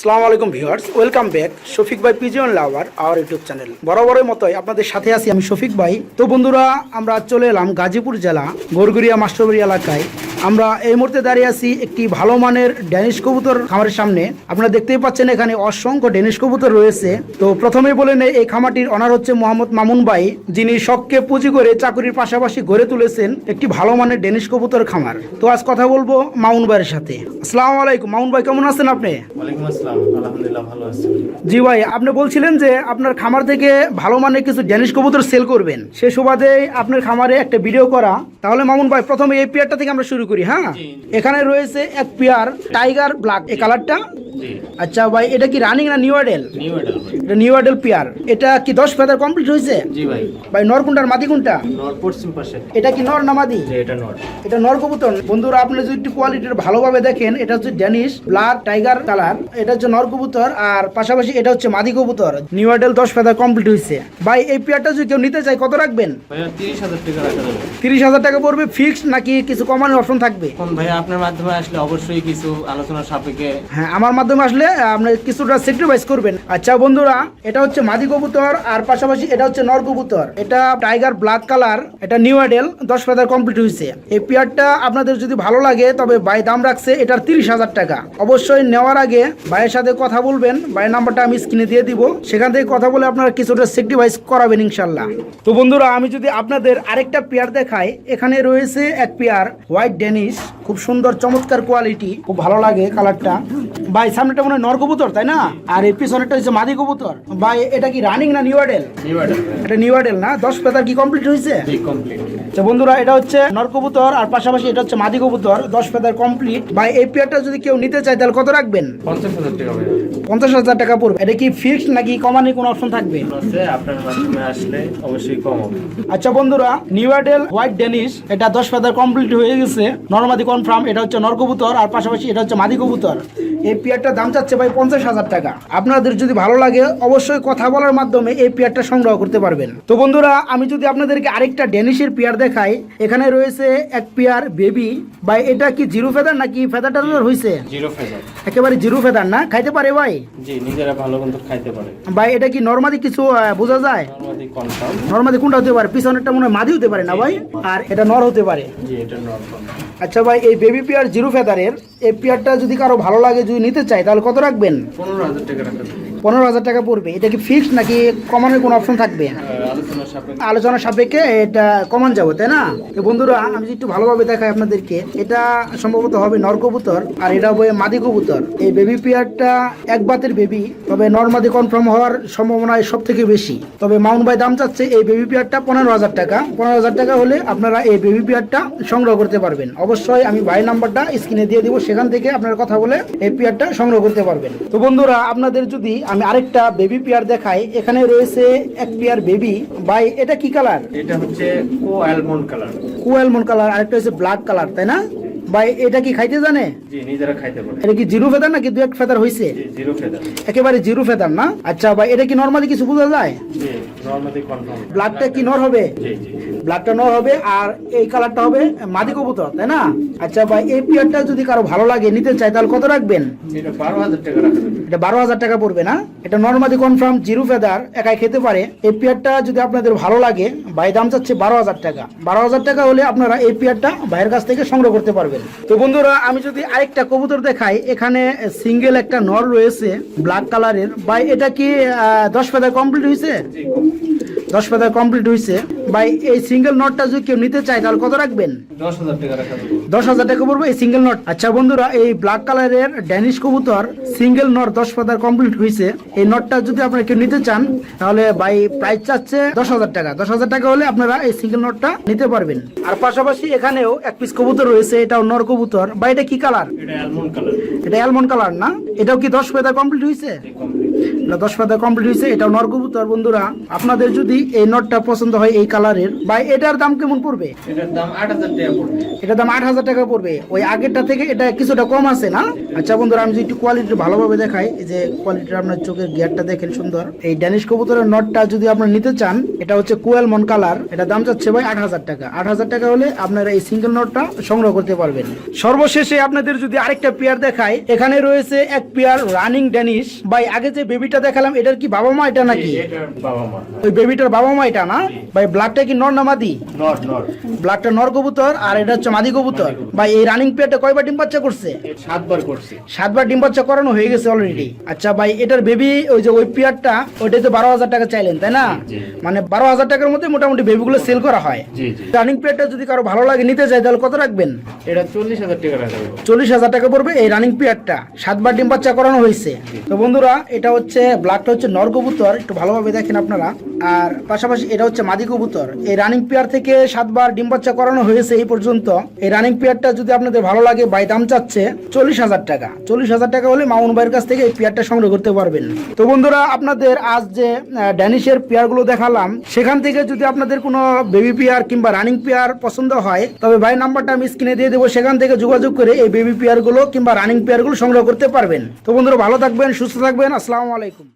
আসসালামু আলাইকুম viewers, welcome back Shafiq ভাই pigeon lover our YouTube channel. বরাবরের মতোই আপনাদের সাথে আছি আমি শফিক ভাই। তো বন্ধুরা, আমরা চলে এলাম গাজীপুর জেলা গরগুরিয়া মাস্টরবাড়ি এলাকায়। আমরা এই মুহূর্তে দাঁড়িয়ে আছি একটি ভালো মানের ড্যানিশ কবুতর খামারের সামনে। আপনারা দেখতেই পাচ্ছেন এখানে অসংখ্য ড্যানিশ কবুতর রয়েছে। তো প্রথমেই বলে নেই এই খামারটির অনার হচ্ছে মোহাম্মদ মামুন ভাই যিনি শখকে পুঁজি করে চাকুরির পাশাপাশি গড়ে তুলেছেন একটি ভালো মানের ড্যানিশ কবুতর খামার। তো আজ কথা বলব মামুন ভাইয়ের সাথে। আসসালামু আলাইকুম। মামুন ভাই কেমন আছেন আপনি? জি ভাই আপনি বলছিলেন যে আপনার খামার থেকে ভালো মানের কিছু ড্যানিশ কবুতর সেল করবেন। সে সুবাদে আপনার খামারে একটা ভিডিও করা। তাহলে মামুন ভাই প্রথমে এই পেয়ারটা থেকে আমরা শুরু করি হ্যাঁ? এখানে রয়েছে এক পেয়ার টাইগার ব্ল্যাক এই কালারটা? আচ্ছা ভাই এটা কি রানিং না নিউ আইডেল নিউ ভাই। এটা নিউ আডেল পেয়ার এটা কি দশ ফেদার কমপ্লিট হয়েছে? জি ভাই। ভাই নর মাদি কোনটা? নর পশ্চিম পাশে। এটা কি নর না মাদি? এটা নর। এটা নর কবুতর। বন্ধুরা আপনি যদি একটু কোয়ালিটির ভালোভাবে দেখেন এটা হচ্ছে ড্যানিশ ব্ল্যাক টাইগার কালার এটা হচ্ছে নর কবুতর আর পাশাপাশি এটা হচ্ছে মাদি কবুতর। নিউ আইডেল দশ ফেদার কমপ্লিট হয়েছে। ভাই এই পেয়ারটা যদি কেউ নিতে চায় কত রাখবেন? তিরিশ হাজার টাকা রাখা যাবে। তিরিশ হাজার টাকা পড়বে ফিক্সড নাকি কিছু কমানোর অপশন থাকবে? ভাইয়া আপনার মাধ্যমে আসলে অবশ্যই কিছু আলোচনার সাপেক্ষে হ্যাঁ আমার মাধ্যমে আসলে আপনি কিছুটা স্যাক্রিফাইস করবেন। আচ্ছা বন্ধুরা এটা হচ্ছে মাদি কবুতর, আর পাশাপাশি এটা হচ্ছে নর কবুতর। এটা টাইগার ব্ল্যাক কালার, এটা নিউ আইডেল দশ ফেদার কমপ্লিট হয়েছে এই পেয়ারটা আপনাদের যদি ভালো লাগে, তবে ভাই দাম রাখছে, এটার তিরিশ হাজার টাকা। অবশ্যই নেওয়ার আগে ভাইয়ের সাথে কথা বলবেন, ভাইয়ের নাম্বারটা আমি স্ক্রিনে দিয়ে দিব। সেখান থেকে কথা বলে আপনারা কিছুটা স্যাক্রিফাইস করাবেন, ইনশাল্লাহ। তো বন্ধুরা, আমি যদি আপনাদের আরেকটা পেয়ার দেখাই, এখানে রয়েছে এক পেয়ার হোয়াইট ডেনিশ। খুব সুন্দর, চমৎকার কোয়ালিটি খুব ভালো লাগে কালারটা। ভাই, সামনেটা মনে হয় নর কবুতর, তাই না? আর এই পিছনেরটা হচ্ছে মাদি কবুতর। ভাই এটা কি রানিং না নিউ আডেল এটা নিউ আডেল না? দশ পেতার কি কমপ্লিট হয়েছে? কমপ্লিট তো বন্ধুরা এটা হচ্ছে নর কবুতর আর পাশাপাশি এটা হচ্ছে মাদি কবুতর দশ পেতার কমপ্লিট ভাই এই পেয়ারটা যদি কেউ নিতে চায় তাহলে কত রাখবেন? পঞ্চাশ হাজার টাকা পঞ্চাশ হাজার টাকা পড়বে। এটা কি ফিক্সড নাকি কমানোর কোনো অপশন থাকবে? আপনার মাধ্যমে আসলে অবশ্যই কম হবে। আচ্ছা বন্ধুরা নিউ আডেল হোয়াইট ডেনিশ এটা দশ ফেদার কমপ্লিট হয়ে গেছে। নর্মাদি কনফার্ম এটা হচ্ছে নর কবুতর আর পাশাপাশি এটা হচ্ছে মাদি কবুতর। এই পেয়ারটার দাম চাচ্ছে ভাই পঞ্চাশ হাজার টাকা। আপনাদের যদি ভালো লাগে অবশ্যই কথা বলার মাধ্যমে এই পেয়ারটা সংগ্রহ করতে পারবেন। তো বন্ধুরা আমি যদি আপনাদেরকে আরেকটা ডেনিশের পেয়ার দেখাই এখানে রয়েছে এক পেয়ার বেবি। ভাই এটা কি জিরো ফেদার নাকি ফেদার টাদার হয়েছে জিরো ফেজার একেবারে জিরো ফেদার না? খাইতে পারে ভাই? জি নিজেরা ভালো কিন্তু খাইতে পারে। ভাই এটা কি নর্মাদি কিছু বোঝা যায়? নর্মাদি কোনটা হতে পারে? পিছনেরটা মনে হয় মাদি হতে পারে না ভাই? আর এটা নর হতে পারে। জি এটা নর আচ্ছা ভাই এই বেবি পেয়ার জিরো ফেদারের এই পেয়ারটা যদি কারও ভালো লাগে যদি নিতে চায় তাহলে কত রাখবেন? পনেরো হাজার টাকা রাখা যাবে। পনেরো হাজার টাকা পড়বে। এটা কি ফিক্সড নাকি কমানোর কোনো অপশন থাকবে? আলোচনা সাপেক্ষে। এটা কমান যাব, তাই না? বন্ধুরা, আমি একটু ভালোভাবে দেখাই আপনাদেরকে, এটা সম্ভবত হবে নর কবুতর আর এটা হবে মাদি কবুতর। এই বেবি পেয়ারটা এক বাতের বেবি তবে নর্মাদি কনফার্ম হওয়ার সম্ভাবনা সব থেকে বেশি। তবে মাউন্ট ভাই দাম চাচ্ছে এই বেবি পেয়ারটা পনেরো হাজার টাকা। পনেরো হাজার টাকা হলে আপনারা এই বেবি পেয়ারটা সংগ্রহ করতে পারবেন। অবশ্যই আমি ভাই নাম্বারটা স্ক্রিনে দিয়ে দিব, সেখান থেকে আপনারা কথা বলে এই পেয়ারটা সংগ্রহ করতে পারবেন। তো বন্ধুরা, আপনাদের যদি আমি আরেকটা বেবি পেয়ার দেখাই, এখানে রয়েছে এক পেয়ার বেবি ভাই এটা কি কালার এটা হচ্ছে co almond colour co almond colour আরেকটা হচ্ছে ব্ল্যাক কালার তাই না? ভাই এটা কি খাইতে জানে? জি নিজেরা খাইতে পারে। এটা কি জিরো ফেদার নাকি এক ফেদার হয়েছে জি জিরো ফেজার একেবারে জিরো ফেদার না? আচ্ছা ভাই এটা কি নর্মালি কিছু বোঝা যায়? জি নর্মাদি কনফার্ম ব্লাডটা কি নর হবে? জি জি ব্লাডটা নর হবে আর এই কালারটা হবে মাদি কবুতর তাই না? আচ্ছা ভাই এই পেয়ারটা যদি কারও ভালো লাগে নিতে চায় তাহলে কত রাখবেন? এটা বারো হাজার টাকা এটা টাকা পড়বে না? এটা নর্মাদি কনফার্ম জিরো ফেদার একাই খেতে পারে। এই পেয়ারটা যদি আপনাদের ভালো লাগে ভাই দাম চাচ্ছে বারো হাজার টাকা। বারো হাজার টাকা হলে আপনারা এই পেয়ারটা ভাইয়ের কাছ থেকে সংগ্রহ করতে পারবেন। তো বন্ধুরা, আমি যদি আরেকটা কবুতর দেখাই, এখানে সিঙ্গেল একটা নর রয়েছে ব্ল্যাক কালারের বা এটা কি দশ ফেদার কমপ্লিট হয়েছে দশ ফেদার কমপ্লিট হয়েছে ভাই এই সিঙ্গেল নটটা যদি কেউ নিতে চায় তাহলে কত রাখবেন? দশ হাজার টাকা পড়বে এই সিঙ্গেল নট আচ্ছা বন্ধুরা এই ব্ল্যাক কালারের ড্যানিশ কবুতর সিঙ্গেল নট দশ পাতার কমপ্লিট হয়েছে এই নটটা যদি আপনারা কেউ নিতে চান তাহলে ভাই প্রাইস চাচ্ছে দশ হাজার টাকা। দশ হাজার টাকা হলে আপনারা এই সিঙ্গেল নটটা নিতে পারবেন। আর পাশাপাশি এখানেও এক পিস কবুতর রয়েছে এটাও নর কবুতর। বা এটা কি কালার এটা অ্যালমন্ড কালার এটা অ্যালমন্ড কালার না? এটাও কি দশ পাতার কমপ্লিট হয়েছে এটা দশ পাতা কমপ্লিট হয়েছে এটা নর কবুতর বন্ধুরা। আপনাদের যদি এই নটটা পছন্দ হয় এই কালারের বা এটার দাম কেমন পড়বে? এটার দাম আট হাজার টাকা পড়বে। এটার দাম আট হাজার টাকা পড়বে। ওই আগেরটা থেকে এটা কিছুটা কম আছে না? আচ্ছা বন্ধুরা আমি যদি একটু কোয়ালিটি ভালোভাবে দেখাই এই যে কোয়ালিটি আপনার চোখের গিয়ারটা দেখেন সুন্দর। এই ড্যানিশ কবুতরের নটটা যদি আপনারা নিতে চান এটা হচ্ছে কোয়েল মন কালার এটা দাম যাচ্ছে ভাই আট হাজার টাকা। আট হাজার টাকা হলে আপনারা এই সিঙ্গেল নটটা সংগ্রহ করতে পারবেন। সর্বশেষে আপনাদের যদি আরেকটা পেয়ার দেখায় এখানে রয়েছে এক পেয়ার রানিং ড্যানিশ ভাই আগে যে বেবিটা দেখালাম এটার কি বাবা মা এটা নাকি? ওই বেবিটার বাবা মা এটা না? ভাই ব্লাডটা কি নর না মাদি? ব্লাডটা নর। কবুতর আর এটা হচ্ছে মাদি কবুতর। ভাই এই রানিং পেয়ারটা কয়বার ডিম বাচ্চা করছে? সাতবার করছি। সাতবার ডিম বাচ্চা করানো হয়ে গেছে অলরেডি আচ্ছা ভাই এটার বেবি ওই যে ওই পেয়ারটা ওইটাই তো বারো হাজার টাকা চাইলেন তাই না? মানে বারো হাজার টাকার মধ্যে মোটামুটি বেবিগুলো সেল করা হয়। রানিং পেয়ারটা যদি কারও ভালো লাগে নিতে চাই তাহলে কত রাখবেন? এটা চল্লিশ হাজার টাকা চল্লিশ হাজার টাকা পড়বে এই রানিং পেয়ারটা সাতবার ডিম বাচ্চা করানো হয়েছে। তো বন্ধুরা এটা হচ্ছে ব্লাডটা হচ্ছে নর একটু ভালোভাবে দেখেন আপনারা। আর পাশাপাশি এটা হচ্ছে মাদি কবুতর। এই রানিং পেয়ার থেকে সাতবার ডিম বাচ্চা করানো হয়েছে এই পর্যন্ত। এই রানিং পেয়ারটা যদি আপনাদের ভালো লাগে, বাই দাম চাচ্ছে চল্লিশ হাজার টাকা। চল্লিশ হাজার টাকা হলে মামুন ভাইয়ের কাছ থেকে এই পেয়ারটা সংগ্রহ করতে পারবেন। তো বন্ধুরা, আপনাদের আজ যে ড্যানিশের পেয়ারগুলো দেখালাম, সেখান থেকে যদি আপনাদের কোনো বেবি পেয়ার কিংবা রানিং পেয়ার পছন্দ হয়, তবে ভাই নাম্বারটা আমি স্ক্রিনে দিয়ে দেবো, সেখান থেকে যোগাযোগ করে এই বেবি পেয়ারগুলো কিংবা রানিং পেয়ারগুলো সংগ্রহ করতে পারবেন। তো বন্ধুরা, ভালো থাকবেন, সুস্থ থাকবেন, আসসালামু আলাইকুম।